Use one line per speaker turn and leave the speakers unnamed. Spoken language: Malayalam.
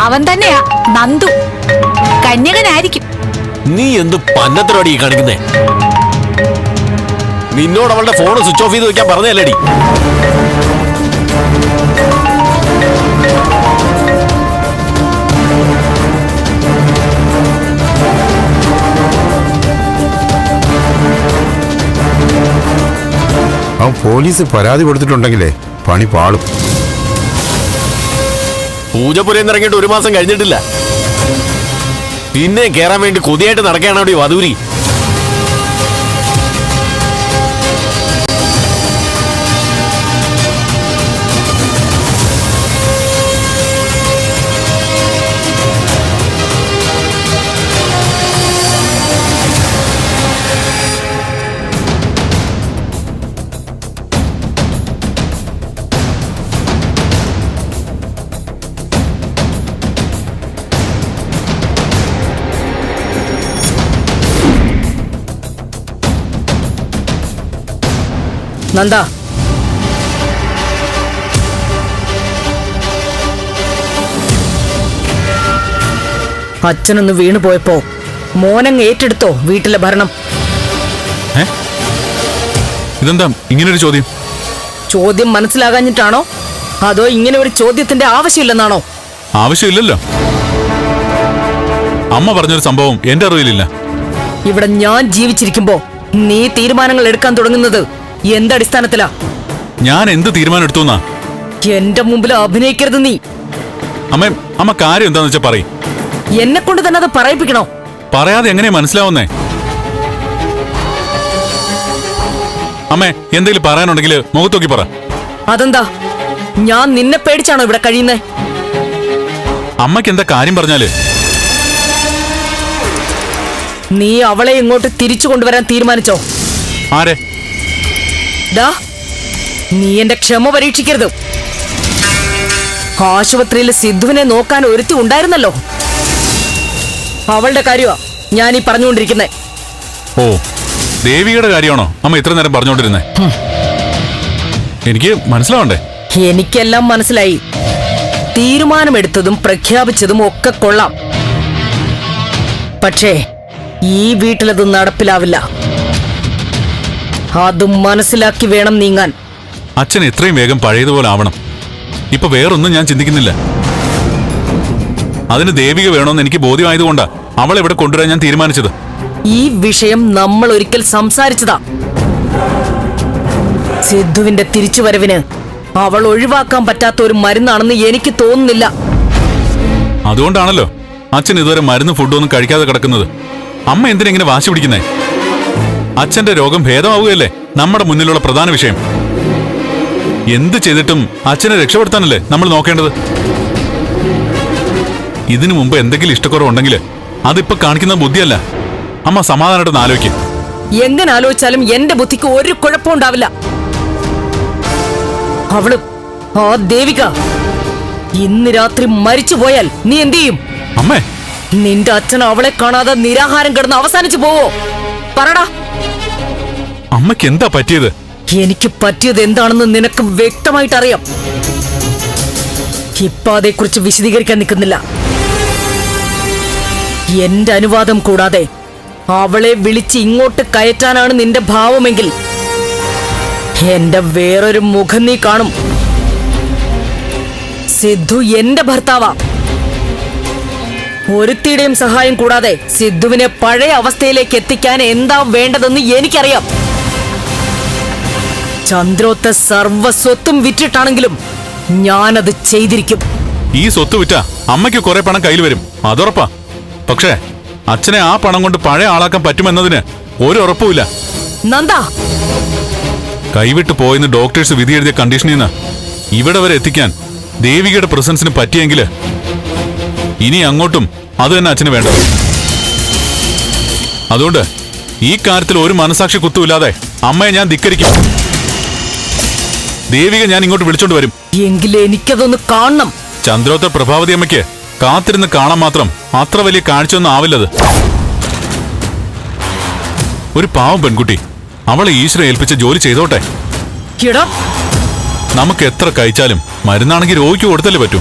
അവൻ തന്നെയാ നന്ദു. കന്യകനായിരിക്കും.
നീ എന്ത് പന്നത്തിനോടി കാണിക്കുന്നേ? നിന്നോട് അവളുടെ ഫോൺ സ്വിച്ച് ഓഫ് ചെയ്ത് വെക്കാൻ പറഞ്ഞല്ലേടി
ആ പോലീസ് പരാതി കൊടുത്തിട്ടുണ്ടെങ്കിലേ പണി പാളും.
പൂജപ്പുരയിൽ ഇറങ്ങിയിട്ട് ഒരു മാസം കഴിഞ്ഞിട്ടില്ല. പിന്നെ കയറാൻ വേണ്ടി കൊതിയായിട്ട് അവിടെ വധൂരി?
നന്ദ. അച്ഛനൊന്ന് വീണു പോയപ്പോ മോനങ്ങ് ഏറ്റെടുത്തോ വീട്ടിലെ ഭരണം.
ഇതെന്താ ഇതെന്താ ഇങ്ങനൊരു ചോദ്യം?
ചോദ്യം മനസ്സിലാകാഞ്ഞിട്ടാണോ? അതോ ഇങ്ങനെ ഒരു ചോദ്യത്തിന്റെ ആവശ്യമില്ലെന്നാണോ?
ആവശ്യമില്ലല്ലോ. അമ്മ പറഞ്ഞൊരു സംഭവം എന്റെ അറിവിലില്ല.
ഇവിടെ ഞാൻ ജീവിച്ചിരിക്കുമ്പോ നീ തീരുമാനങ്ങൾ എടുക്കാൻ തുടങ്ങുന്നത് എന്തടിസ്ഥാനത്തിലാ?
ഞാൻ എന്ത് തീരുമാനം എടുത്തു
എന്റെ മുമ്പിൽ അഭിനയിക്കരുത് നീ.
അമ്മ അമ്മ കാര്യം എന്താന്ന് വെച്ചാ പറയും.
എന്നെ കൊണ്ട് തന്നെ അത് പറയിപ്പിക്കണോ?
പറയാതെ എങ്ങനെയാ മനസ്സിലാവുന്നേ? അമ്മേ എന്തെങ്കിലും പറയാനുണ്ടെങ്കിൽ മുഖത്തോക്കി പറ.
അതെന്താ? ഞാൻ നിന്നെ പേടിച്ചാണോ ഇവിടെ കഴിയുന്നേ?
അമ്മയ്ക്ക് എന്താ കാര്യം പറഞ്ഞാൽ?
നീ അവളെ ഇങ്ങോട്ട് തിരിച്ചു കൊണ്ടുവരാൻ തീരുമാനിച്ചോ?
ആരെ?
ദാ നീ എന്റെ ക്ഷമ പരീക്ഷിക്കരുത്. ആശുപത്രിയിൽ സിദ്ധുവിനെ നോക്കാൻ ഒരുത്തി ഉണ്ടായിരുന്നല്ലോ. അവളുടെ കാര്യമാ ഞാൻ ഈ പറഞ്ഞുകൊണ്ടിരിക്കുന്നേ.
ഓ ദേവിയുടെ കാര്യമാണോ? അമ്മ ഇത്ര നേരം പറഞ്ഞുകൊണ്ടിരുന്നേ. എനിക്ക് മനസ്സിലാവണ്ടേ?
എനിക്കെല്ലാം മനസ്സിലായി. തീരുമാനമെടുത്തതും പ്രഖ്യാപിച്ചതും ഒക്കെ കൊള്ളാം. പക്ഷേ ഈ വീട്ടിലത് നടപ്പിലാവില്ല. അത് മനസ്സിലാക്കി വേണം നീങ്ങാൻ.
അച്ഛൻ എത്രയും വേഗം പഴയതുപോലെ ആവണം. ഇപ്പൊ വേറൊന്നും ഞാൻ ചിന്തിക്കുന്നില്ല. അതിന് ദേവിക വേണമെന്ന് എനിക്ക് ബോധ്യമായതുകൊണ്ടാ അവളെ ഇവിടെ കൊണ്ടുവരാൻ ഞാൻ തീരുമാനിച്ചത്.
ഈ വിഷയം നമ്മൾ ഒരിക്കൽ സംസാരിച്ചതാ. സിദ്ധുവിന്റെ തിരിച്ചുവരവിന് അവൾ ഒഴിവാക്കാൻ പറ്റാത്ത ഒരു മരുന്നാണെന്ന് എനിക്ക് തോന്നുന്നില്ല.
അതുകൊണ്ടാണല്ലോ അച്ഛൻ ഇതുവരെ മരുന്ന് ഫുഡൊന്നും കഴിക്കാതെ കിടക്കുന്നത്. അമ്മ എന്തിനെങ്ങനെ വാശി പിടിക്കുന്നേ? അച്ഛന്റെ രോഗം ഭേദമാവുകയല്ലേ? നമ്മുടെ മുന്നിലുള്ള പ്രധാന വിഷയം. എന്ത് ചെയ്തിട്ടും അച്ഛനെ രക്ഷപ്പെടുത്താനല്ലേ നമ്മൾ നോക്കേണ്ടത്? ഇതിനു മുമ്പ് എന്തെങ്കിലും ഇഷ്ടക്കുറവുണ്ടെങ്കിൽ അതിപ്പോ കാണിക്കുന്ന ബുദ്ധിയല്ല. അമ്മ സമാധാനമായിട്ട് ആലോചിക്കും.
എങ്ങനെ ആലോചിച്ചാലും എന്റെ ബുദ്ധിക്ക് ഒരു കുഴപ്പവും ഉണ്ടാവില്ല. അവൾ ആ ദേവിക ഇന്ന് രാത്രി മരിച്ചു പോയാൽ നീ എന്ത് ചെയ്യും?
അമ്മേ.
നിന്റെ അച്ഛൻ അവളെ കാണാതെ നിരാഹാരം കിടന്ന് അവസാനിച്ചു പോവോ? പറടാ.
അമ്മയ്ക്ക് എന്താ പറ്റിയത്?
എനിക്ക് പറ്റിയത് എന്താണെന്ന് നിനക്ക് വ്യക്തമായിട്ട് അറിയാം ഇപ്പൊ അതേക്കുറിച്ച് വിശദീകരിക്കാൻ നിൽക്കുന്നില്ല. എന്റെ അനുവാദം കൂടാതെ അവളെ വിളിച്ച് ഇങ്ങോട്ട് കയറ്റാനാണ് നിന്റെ ഭാവമെങ്കിൽ എന്റെ വേറൊരു മുഖം നീ കാണും. സിദ്ധു എന്റെ ഭർത്താവാ. ഒരുത്തിയുടെയും സഹായം കൂടാതെ സിദ്ധുവിനെ പഴയ അവസ്ഥയിലേക്ക് എത്തിക്കാൻ എന്താ വേണ്ടതെന്ന് എനിക്കറിയാം. ചന്ദ്രോത്ത സർവസ്വത്തും വിറ്റിട്ടാണെങ്കിലും ഞാനത് ചെയ്തിരിക്കും.
ഈ സ്വത്ത് വിറ്റ അമ്മയ്ക്ക് കുറെ പണം കയ്യിൽ വരും. അതുറപ്പാ. പക്ഷേ അച്ഛനെ ആ പണം കൊണ്ട് പഴയ ആളാക്കാൻ പറ്റുമെന്നതിന് ഒരു ഉറപ്പുമില്ല.
നന്ദ.
കൈവിട്ട് പോയെന്ന് ഡോക്ടേഴ്സ് വിധി എഴുതിയ കണ്ടീഷനിൽ നിന്ന് ഇവിടെ വരെ എത്തിക്കാൻ ദേവികയുടെ പ്രസൻസിന് പറ്റിയെങ്കിൽ ഇനി അങ്ങോട്ടും അത് തന്നെ അച്ഛന് വേണ്ട അതുകൊണ്ട് ഈ കാര്യത്തിൽ ഒരു മനസാക്ഷി കുത്തുമില്ലാതെ അമ്മയെ ഞാൻ ധിക്കരിക്കും. ദേവിക ഞാൻ ഇങ്ങോട്ട് വിളിച്ചോണ്ട് വരും.
എങ്കിൽ എനിക്കതൊന്ന് കാണണം.
ചന്ദ്രോത്ര പ്രഭാവതി അമ്മയ്ക്ക് കാത്തിരുന്ന് കാണാൻ മാത്രം അത്ര വലിയ കാഴ്ചയൊന്നും ആവില്ലത്. ഒരു പാവം പെൺകുട്ടി അവളെ ഈശ്വരൻ ഏൽപ്പിച്ച ജോലി ചെയ്തോട്ടെ. നമുക്ക് എത്ര കഴിച്ചാലും മരുന്നാണെങ്കിൽ രോഗിക്ക് കൊടുത്തല്ലേ പറ്റൂ.